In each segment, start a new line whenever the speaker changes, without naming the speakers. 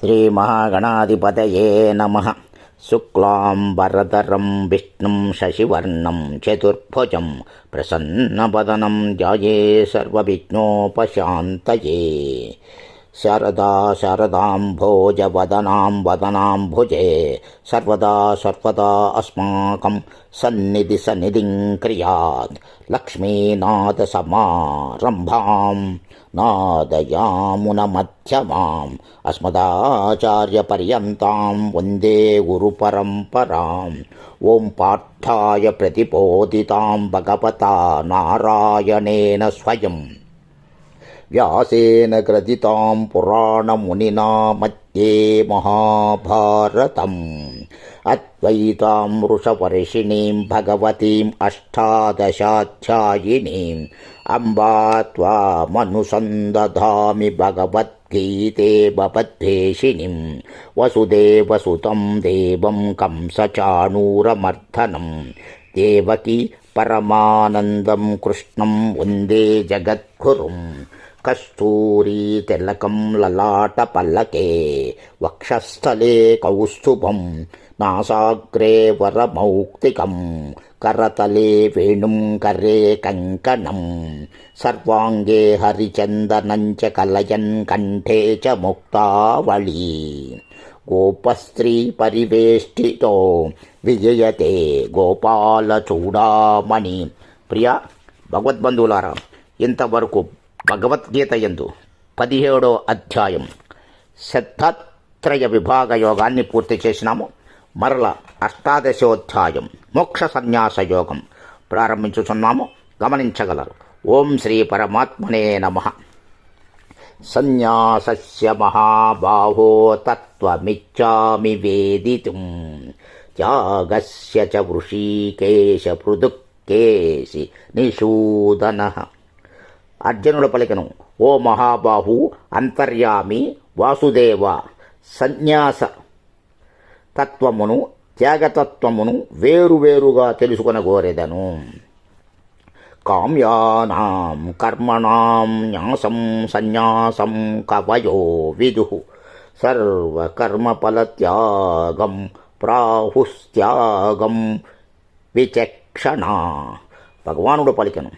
श्रीमहागणाधिपतये नमः शुक्लाम्बरधरं विष्णुं शशिवर्णं चतुर्भुजं प्रसन्नवदनं ध्याये सर्वविघ्नोपशान्तये शरदा शरदाम्भोजवदनां वदनाम्भुजे सर्वदा सर्वदा अस्माकं सन्निधिसन्निधिं क्रियात् लक्ष्मीनाथसमारम्भां नादयामुनमध्यमाम् अस्मदाचार्यपर्यन्तां वन्दे गुरुपरम्पराम् ॐ पार्थाय प्रतिबोधितां भगवता नारायणेन स्वयम् व्यासेन ग्रथितां पुराणमुनिना मध्ये महाभारतम् अद्वैतां वृषवर्षिणीं भगवतीम् अष्टादशाध्यायिनीम् अम्बा त्वामनुसन्दधामि भगवद्गीते भवद्भेषिणीं वसुदेवसुतं देवं कंसचाणूरमर्दनं देवकी परमानन्दं कृष्णं वन्दे जगद्गुरुम् कस्तूरीतिलकं ललाटपल्लके वक्षस्थले कौस्तुभं నాసాగ్రే వరమౌక్తికం. కరతలే వేణుం కరే కంకణం. సర్వాంగే హరిచందనంచ కలయన్ కంఠే చ ముక్తావళి. గోపస్త్రీ పరివేష్టితో విజయతే గోపాల చూడామణి. ప్రియ భగవద్బంధువులారా ఇంతవరకు భగవద్గీత ఎందు పదిహేడో అధ్యాయం. శత్రయ విభాగ యోగాన్ని పూర్తి చేసినాము. మరల అష్టాదశోధ్యాయం మోక్ష సన్యాస యోగం ప్రారంభించుచున్నాము. గమనించగలరు. ఓం శ్రీ పరమాత్మనే నమ. సన్యాసస్య మహాబాహో తత్వమిచ్చామి వేదితుం. త్యాగస్య చ వృషీకేశ పృదుక్కేసి నిషూదన. అర్జునుడు పలికను ఓ మహాబాహు అంతర్యామి వాసుదేవ సన్యాస తత్వమును త్యాగతత్వమును వేరువేరుగా తెలుసుకొనగోరెదను కామ్యానాం కర్మణాం న్యాసం సన్యాసం కవయో విదు. సర్వకర్మఫలత్యాగం ప్రాహుస్త్యాగం విచక్షణ. భగవానుడు పలికను.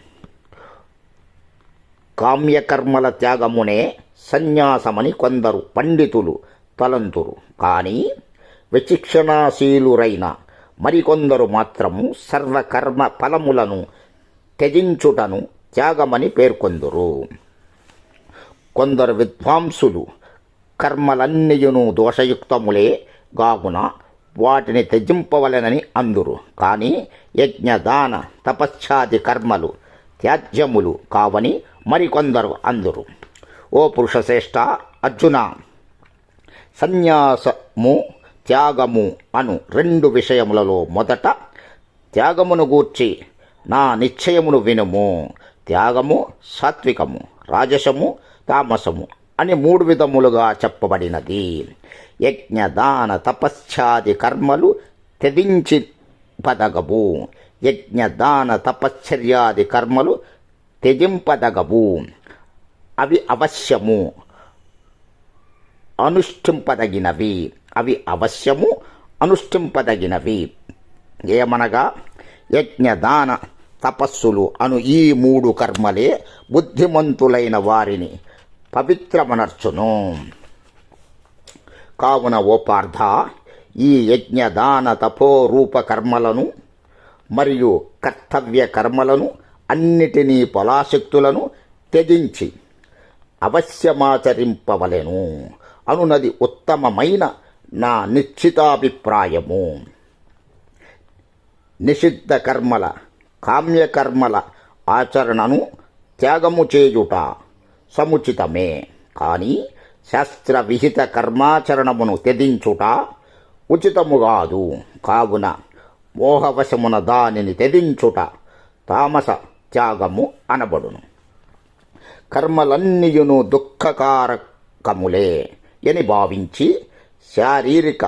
కామ్యకర్మల త్యాగమునే సన్యాసమని కొందరు పండితులు తలంతురు. కానీ విచక్షణాశీలురైన మరికొందరు మాత్రము సర్వకర్మ ఫలములను త్యజించుటను త్యాగమని పేర్కొందురు. కొందరు విద్వాంసులు కర్మలన్నీయును దోషయుక్తములే గాగున వాటిని త్యజింపవలెనని అందురు. కానీ యజ్ఞదాన తపశ్చాది కర్మలు త్యాజ్యములు కావని మరికొందరు అందురు. ఓ పురుషశ్రేష్ఠ అర్జున సన్యాసము త్యాగము అను రెండు విషయములలో మొదట త్యాగమును గూర్చి నా నిశ్చయమును వినుము. త్యాగము సాత్వికము రాజసము తామసము అని మూడు విధములుగా చెప్పబడినది. యజ్ఞదాన తపశ్చాది కర్మలు త్యజించి పదగవు. యజ్ఞదాన తపశ్చర్యాది కర్మలు త్యజింపదగవు. అవి అవశ్యము అనుష్ఠింపదగినవి. అవి అవశ్యము అనుష్ఠింపదగినవి. ఏమనగా యజ్ఞదాన తపస్సులు అను ఈ మూడు కర్మలే బుద్ధిమంతులైన వారిని పవిత్రమనర్చును. కావున ఓ పార్థ ఈ యజ్ఞదాన తపోరూప కర్మలను మరియు కర్తవ్య కర్మలను అన్నిటినీ పొలాశక్తులను త్యజించి అవశ్యమాచరింపవలెను. అనునది ఉత్తమమైన నా నిశ్చితాభిప్రాయము. నిషిద్ధ కర్మల కామ్యకర్మల ఆచరణను త్యాగము చేయుట సముచితమే. కానీ శాస్త్ర విహిత కర్మాచరణమును త్యజించుట ఉచితముగాదు. కావున మోహవశమున దానిని త్యజించుట తామస త్యాగము అనబడును. కర్మలన్నీయును దుఃఖకారకములే అని భావించి శారీరక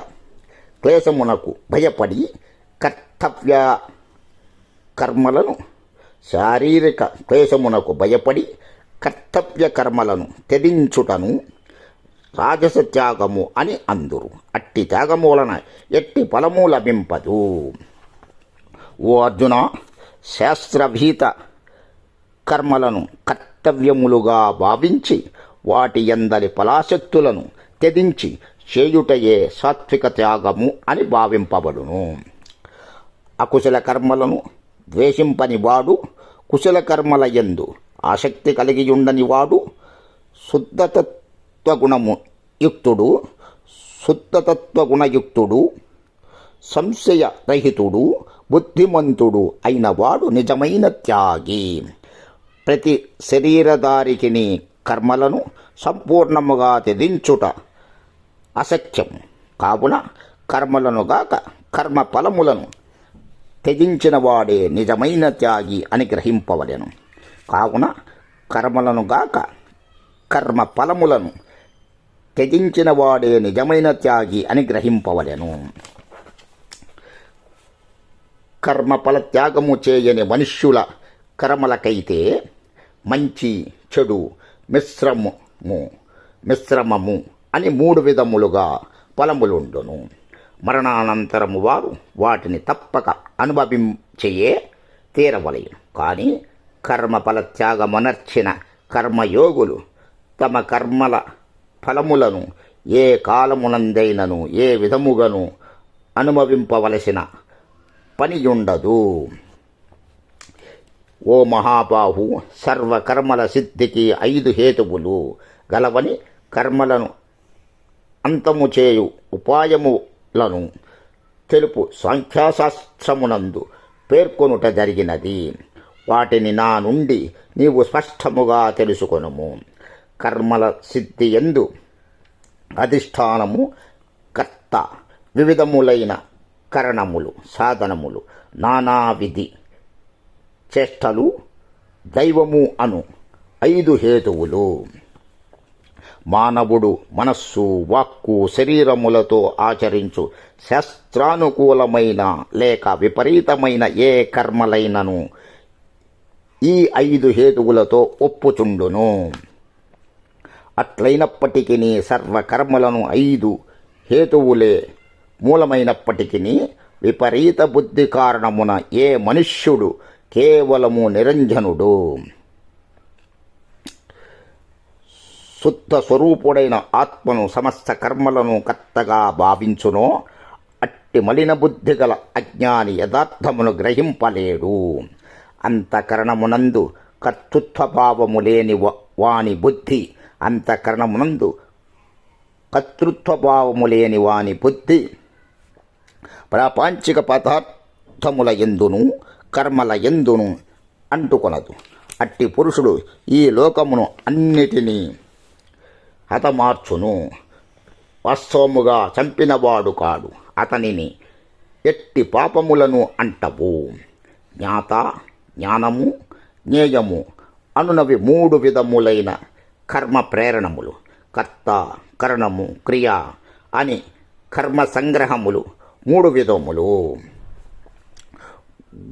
క్లేశమునకు భయపడి కర్తవ్య కర్మలను శారీరక క్లేశమునకు భయపడి కర్తవ్య కర్మలను త్యజించుటను రాజస త్యాగము అని అందురు. అట్టి త్యాగము వలన ఎట్టి ఫలము లభింపదు. ఓ అర్జున శాస్త్రభీత కర్మలను కర్తవ్యములుగా భావించి వాటి ఎందరి ఫలాశక్తులను త్యజించి చేయుటయే సాత్విక త్యాగము అని భావింపబడును. అకుశల కర్మలను ద్వేషింపని వాడు కుశల కర్మల యందు ఆసక్తి కలిగి ఉండని వాడు శుద్ధతత్వగుణము యుక్తుడు శుద్ధతత్వగుణయుక్తుడు సంశయరహితుడు బుద్ధిమంతుడు అయిన వాడు నిజమైన త్యాగి. ప్రతి శరీరధారికిని కర్మలను సంపూర్ణముగా త్యజించుట అసత్యం. కావున కర్మలను గాక కర్మ ఫలములను త్యజించిన వాడే నిజమైన త్యాగి అని గ్రహింపవలెను. కావున కర్మలను గాక కర్మ ఫలములను త్యజించిన వాడే నిజమైన త్యాగి అని గ్రహింపవలెను. కర్మఫల త్యాగము చేయని మనుష్యుల కర్మలకైతే మంచి చెడు మిశ్రమము మిశ్రమము అని మూడు విధములుగా ఫలములుండును మరణానంతరము వారు వాటిని తప్పక అనుభవించయే తీరవలయు కానీ కర్మఫల త్యాగమనర్చిన కర్మయోగులు తమ కర్మల ఫలములను ఏ కాలమునందైనను ఏ విధముగాను అనుభవింపవలసిన పనియుండదు. ఓ మహాబాహు సర్వకర్మల సిద్ధికి ఐదు హేతువులు గలవని కర్మలను అంతము చేయు ఉపాయములను తెలుపు సాంఖ్యాశాస్త్రమునందు పేర్కొనుట జరిగినది. వాటిని నా నుండి నీవు స్పష్టముగా తెలుసుకొనుము. కర్మల సిద్ధి ఎందు అధిష్టానము కర్త. వివిధములైన కరణములు సాధనములు నానావిధి చేష్టలు దైవము అను ఐదు హేతువులు. మానవుడు మనస్సు వాక్కు శరీరములతో ఆచరించు. శాస్త్రానుకూలమైన లేక విపరీతమైన ఏ కర్మలైనను ఈ ఐదు హేతువులతో ఒప్పుచుండును. అట్లైనప్పటికీ సర్వకర్మలను ఐదు హేతువులే మూలమైనప్పటికీ విపరీత బుద్ధి కారణమున ఏ మనుష్యుడు కేవలము నిరంజనుడు. శుద్ధ స్వరూపుడైన ఆత్మను సమస్త కర్మలను కర్తగా భావించునో అట్టి మలిన బుద్ధి గల అజ్ఞాని యథార్థమును గ్రహింపలేడు. అంతఃకరణమునందు కర్తృత్వభావము లేని వ- వాని బుద్ధి అంతఃకరణమునందు కర్తృత్వభావము లేని వాని బుద్ధి ప్రాపంచిక పదార్థముల ఎందును కర్మల ఎందును అంటుకొనదు. అట్టి పురుషుడు ఈ లోకమును అన్నిటినీ హతమార్చును వాస్తవముగా చంపినవాడు కాడు. అతనిని ఎట్టి పాపములను అంటవు. జ్ఞాత జ్ఞానము జ్ఞేయము అనునవి మూడు విధములైన కర్మ ప్రేరణములు. కర్త కరణము క్రియ అని కర్మ సంగ్రహములు మూడు విధములు.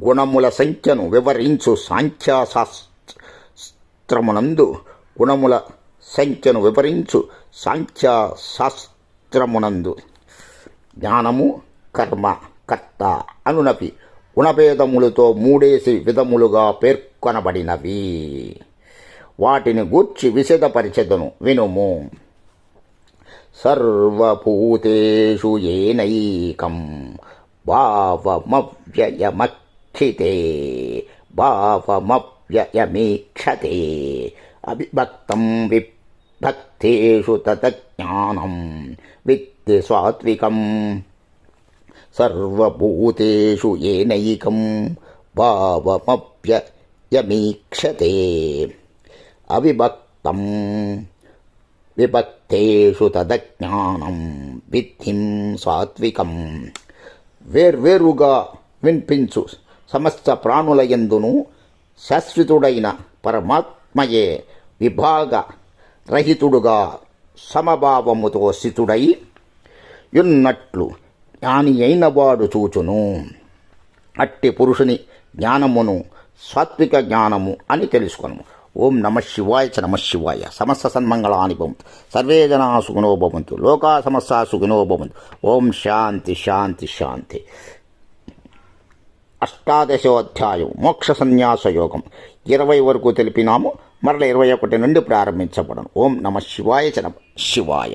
గుణముల సంఖ్యను వివరించు సాంఖ్యాశాస్త్రమునందు గుణముల సంఖ్యను వివరించు. సాంఖ్యశాస్త్రమునందు జ్ఞానము కర్మ కర్త అనునవి. గుణభేదములతో మూడేసి విధములుగా పేర్కొనబడినవి. వాటిని గూర్చి విశదపరిచెదను. వినుము. సర్వభూతేషు ఏనైకం భావమవ్యయమక్షితే భావమవ్యయమీక్షతే. అవిభక్తం విభక్తేషు తతజ్ఞానం విత్తి సాత్వికం. సర్వభూతేషు ఏనైకం భావమప్యయమీక్షతే అవిభక్తం విభక్తేషు తదజ్ఞానం విద్ధిం సాత్వికం. వేర్వేరుగా వినిపించు సమస్త ప్రాణులయందును శాశ్వతుడైన పరమాత్మయే విభాగ రహితుడుగా సమభావముతో స్థితుడై యున్నట్లు జ్ఞాని అయినవాడు చూచును. అట్టి పురుషుని జ్ఞానమును సాత్విక జ్ఞానము అని తెలుసుకొను ఓం నమ శివాయ చ నమ శివాయ. సమస్త సన్మంగళాని భవంతు. సర్వే జనా సుఖినో భవంతు. లోకా సమస్త సుఖినో భవంతు. ఓం శాంతి శాంతి శాంతి. అష్టాదశోధ్యాయం మోక్ష సన్యాస యోగం. ఇరవై వరకు తెలిపినాము. మరల ఇరవై ఒకటి నుండి ప్రారంభించబడను ఓం నమ శివాయ చ నమ శివాయ